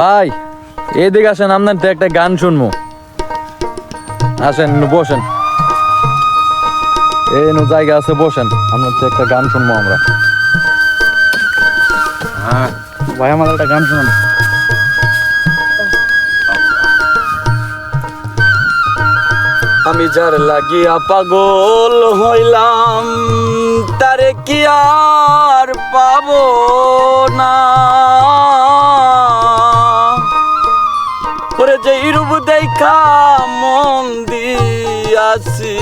ভাই এদিকে আসেন আপনার তো একটা গান শুনব। আসেন বসেন। এই নো জায়গা আছে বসেন। আপনার তো একটা গান শুনব আমরা। ভাই আমার একটা গান শোনান। আমি যার লাগিয়া পাগল হইলাম তারে কি আর পাবো? দেখা মন দিয়াছি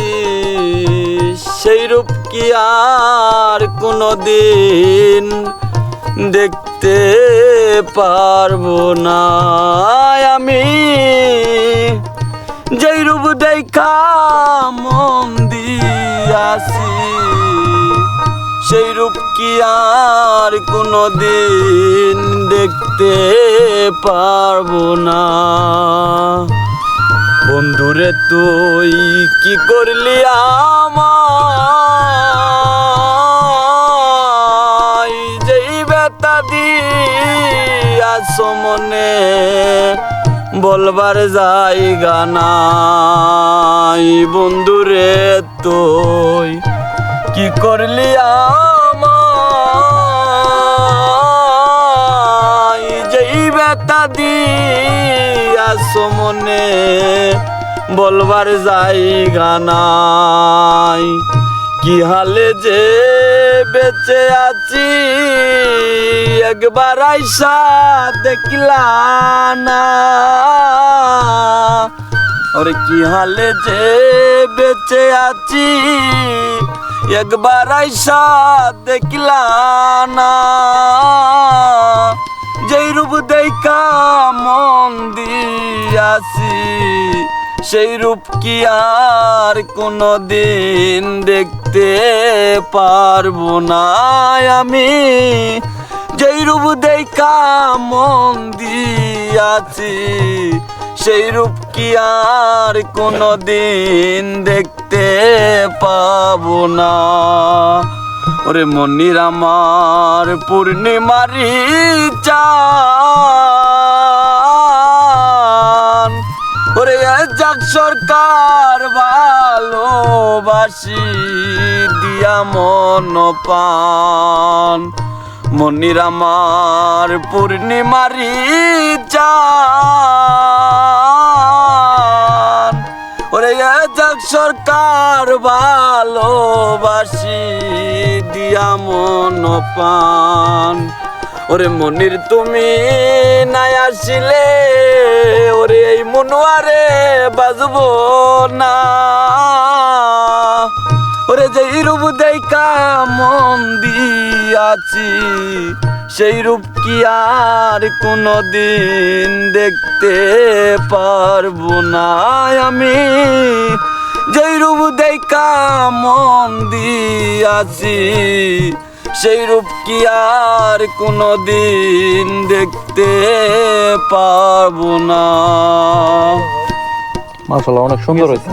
সেই রূপ কি আর কোনো দিন দেখতে পারব না? আমি যেই রূপ দেখা মন দিয়াছি, সেই রূপ কি আর কোনো দিন দেখতে পারব না? বন্ধুরে তুই কি করলি আমায়? যেই বেতা দিয়াছ মনে, বলবার জায়গা নাই। বন্ধুরে তুই কি করলি আমায়? যেই বেতা দিয়াছ মনে বলবার জায়গা নাই। কি হালে যে বেঁচে আছি, একবার আইসা দেখলা না। ওরে কি হালে যে বেঁচে আছি, একবার আইসা দেখলা না। যেই রূপ দেখা মন দিয়াছি সেই রূপ কি আর কোনো দিন দেখতে পারব না আমি? যেই রূপ দেখা মন দিয়াছি সেই রূপ কি আর কোনো দিন দেখতে পাবো না? ওরে মনির আমার পূর্ণিমারি চান ভালোবাসি, দিয়া মন পান মনির আমার পূর্ণিমারি চান। ওরে যাক সরকার, ভালোবাসি, দিয়া মন পান ওরে, মনির তুমি নাই আসিলে, ওরে, এই মনোয়ারে বাজব না। রূপ দেখা মন দিয়াছি। সেই রূপ কি আর কোনো দিন দেখতে পারব না আমি। যেই রূপ দেখা মন দিয়াছি সেই রূপ কি আর কোনো দিন দেখতে পারব না। মাসাল্লাহ অনেক সুন্দর হয়েছে।